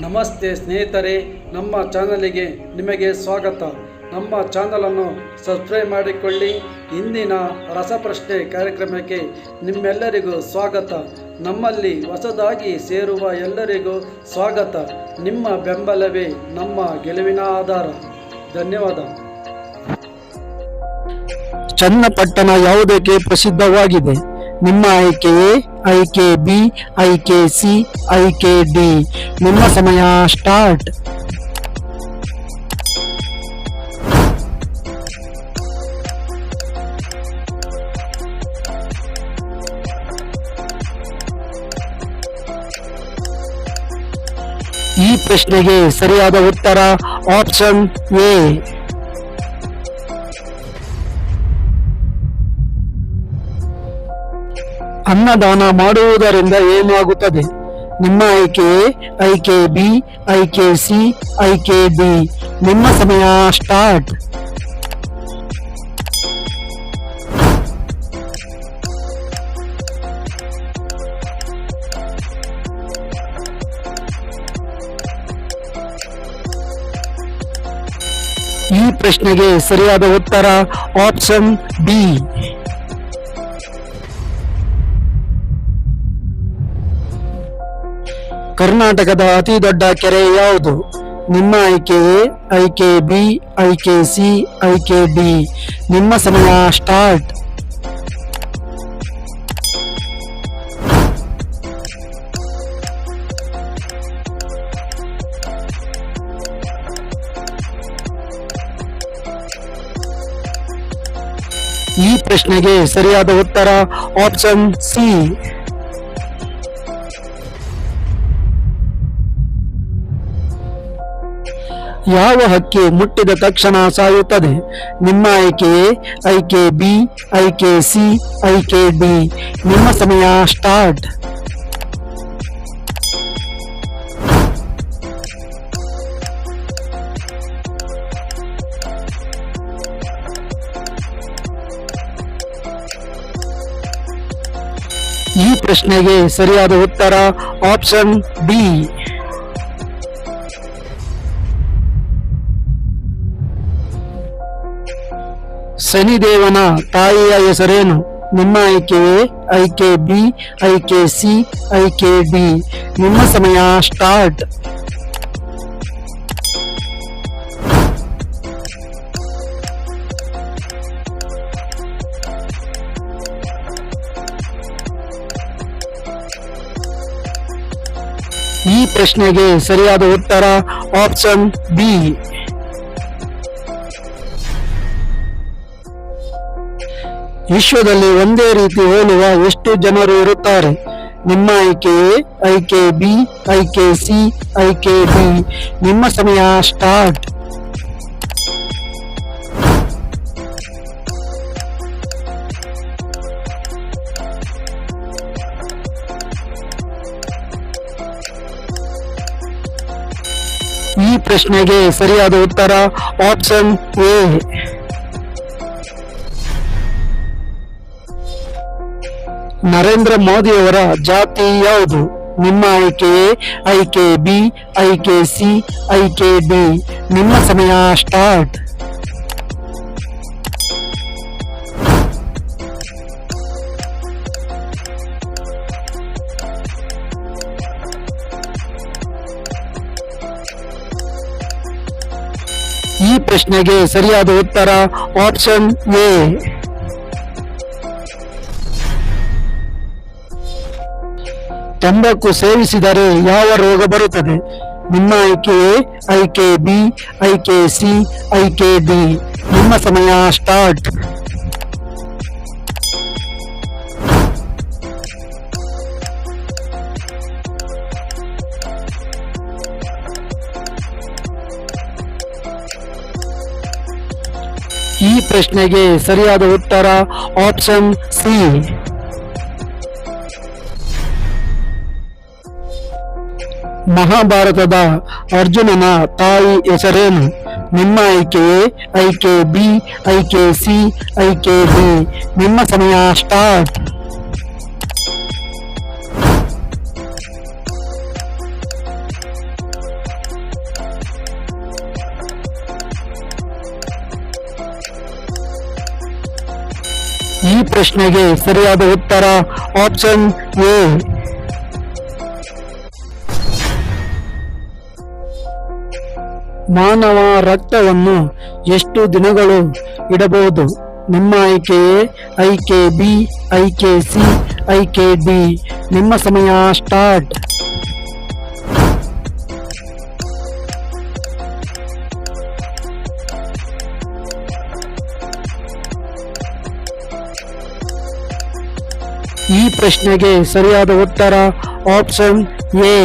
ನಮಸ್ತೆ ಸ್ನೇಹಿತರೆ, ನಮ್ಮ ಚಾನಲಿಗೆ ನಿಮಗೆ ಸ್ವಾಗತ. ನಮ್ಮ ಚಾನಲನ್ನು ಸಬ್ಸ್ಕ್ರೈಬ್ ಮಾಡಿಕೊಳ್ಳಿ. ಇಂದಿನ ರಸಪ್ರಶ್ನೆ ಕಾರ್ಯಕ್ರಮಕ್ಕೆ ನಿಮ್ಮೆಲ್ಲರಿಗೂ ಸ್ವಾಗತ. ನಮ್ಮಲ್ಲಿ ಹೊಸದಾಗಿ ಸೇರುವ ಎಲ್ಲರಿಗೂ ಸ್ವಾಗತ. ನಿಮ್ಮ ಬೆಂಬಲವೇ ನಮ್ಮ ಗೆಲುವಿನ ಆಧಾರ. ಧನ್ಯವಾದ. ಚನ್ನಪಟ್ಟಣ ಯಾವುದಕ್ಕೆ ಪ್ರಸಿದ್ಧವಾಗಿದೆ? ನಿಮ್ಮ ಆಯ್ಕೆ ಎ ಆಯ್ಕೆ ಬಿ ಆಯ್ಕೆ ಸಿ ಆಯ್ಕೆ ಡಿ ನಿಮ್ಮ ಸಮಯ ಸ್ಟಾರ್ಟ್ ಈ ಪ್ರಶ್ನೆಗೆ ಸರಿಯಾದ ಉತ್ತರ ಆಪ್ಷನ್ ಎ ಅನ್ನದಾನ ಮಾಡುವುದರಿಂದ ಏನಾಗುತ್ತದೆ? ನಿಮ್ಮ ಆಯ್ಕೆ ಐಕೆ ಬಿ ಐಕೆ ಸಿ ಐಕೆ ಡಿ. ನಿಮ್ಮ ಸಮಯ ಸ್ಟಾರ್ಟ್. ಈ ಪ್ರಶ್ನೆಗೆ ಸರಿಯಾದ ಉತ್ತರ ಆಪ್ಷನ್ ಬಿ. ಕರ್ನಾಟಕದ ಅತಿ ದೊಡ್ಡ ಕೆರೆ ಯಾವುದು? ನಿಮ್ಮ ಆಯ್ಕೆ ಎ, ಆಯ್ಕೆ ಬಿ ಆಯ್ಕೆ ಸಿ ಆಯ್ಕೆ ಡಿ. ನಿಮ್ಮ ಸಮಯ ಸ್ಟಾರ್ಟ್ ಈ ಪ್ರಶ್ನೆಗೆ ಸರಿಯಾದ ಉತ್ತರ ಆಪ್ಷನ್ ಸಿ. ಯಾವ ಹಕ್ಕಿ ಮುಟ್ಟಿದ ತಕ್ಷಣ ಸಾಯುತ್ತದೆ? ನಿಮ್ಮ ಆಯ್ಕೆ ಐಕೆ ಬಿ ಐಕೆ ಸಿ ಐಕೆ ಡಿ. ನಿಮ್ಮ ಸಮಯ ಸ್ಟಾರ್ಟ್. ಈ ಪ್ರಶ್ನೆಗೆ ಸರಿಯಾದ ಉತ್ತರ ಆಪ್ಷನ್ ಬಿ ಶನಿದೇವನ ತಾಯಿಯ ಹೆಸರೇನು? ನಿಮ್ಮ ಆಯ್ಕೆ ಎ, ಐಕೆ ಬಿ ಐಕೆ ಸಿ ಐಕೆ ಡಿ. ನಿಮ್ಮ ಸಮಯ ಸ್ಟಾರ್ಟ್. ಈ ಪ್ರಶ್ನೆಗೆ ಸರಿಯಾದ ಉತ್ತರ ಆಪ್ಷನ್ ಬಿ. ವಿಶ್ವದಲ್ಲಿ ಒಂದೇ ರೀತಿ ಹೋಲುವ ಎಷ್ಟು ಜನರು ಇರುತ್ತಾರೆ? ನಿಮ್ಮ ಆಯ್ಕೆ ಆಯ್ಕೆ ಬಿ, ಆಯ್ಕೆ ಸಿ, ಆಯ್ಕೆ ಡಿ. ನಿಮ್ಮ ಸಮಯ ಸ್ಟಾರ್ಟ್. ಈ ಪ್ರಶ್ನೆಗೆ ಸರಿಯಾದ ಉತ್ತರ ಆಪ್ಷನ್ ಎ. ನರೇಂದ್ರ ಮೋದಿಯವರ ಜಾತಿ ಯಾವುದು? ನಿಮ್ಮ ಆಯ್ಕೆ ಎ, ಆಯ್ಕೆ ಬಿ ಐಕೆ ಸಿ ಐಕೆ ಡಿ. ನಿಮ್ಮ ಸಮಯ ಸ್ಟಾರ್ಟ್. ಈ ಪ್ರಶ್ನೆಗೆ ಸರಿಯಾದ ಉತ್ತರ ಆಪ್ಷನ್ ಎ. ತಂಬಾಕು ಸೇವಿಸಿದರೆ ಯಾವ ರೋಗ ಬರುತ್ತದೆ? ನಿಮ್ಮ ಆಯ್ಕೆ ಎ, ಆಯ್ಕೆ ಬಿ ಆಯ್ಕೆ ಸಿ ಆಯ್ಕೆ ಡಿ. ನಿಮ್ಮ ಸಮಯ ಸ್ಟಾರ್ಟ್. ಈ ಪ್ರಶ್ನೆಗೆ ಸರಿಯಾದ ಉತ್ತರ ಆಪ್ಷನ್ ಸಿ. ಮಹಾಭಾರತದ ಅರ್ಜುನನ ತಾಯಿ ಹೆಸರೇನು? ನಿಮ್ಮ ಐಕೆ ಎ ಐಕೆ ಬಿ ಐಕೆ ಸಿ ಐಕೆ ಡಿ. ನಿಮ್ಮ ಸಮಯ ಸ್ಟಾರ್ಟ್. ಈ ಪ್ರಶ್ನೆಗೆ ಸರಿಯಾದ ಉತ್ತರ ಆಪ್ಷನ್ ಎ. ಮಾನವ ರಕ್ತವನ್ನು ಎಷ್ಟು ದಿನಗಳು ಇಡಬಹುದು? ನಿಮ್ಮ ಆಯ್ಕೆಯೇ ಐಕೆ ಬಿ ಐಕೆ ಸಿ ಐಕೆ ಡಿ ನಿಮ್ಮ ಸಮಯ ಸ್ಟಾರ್ಟ್. ಈ ಪ್ರಶ್ನೆಗೆ ಸರಿಯಾದ ಉತ್ತರ ಆಪ್ಷನ್ ಎ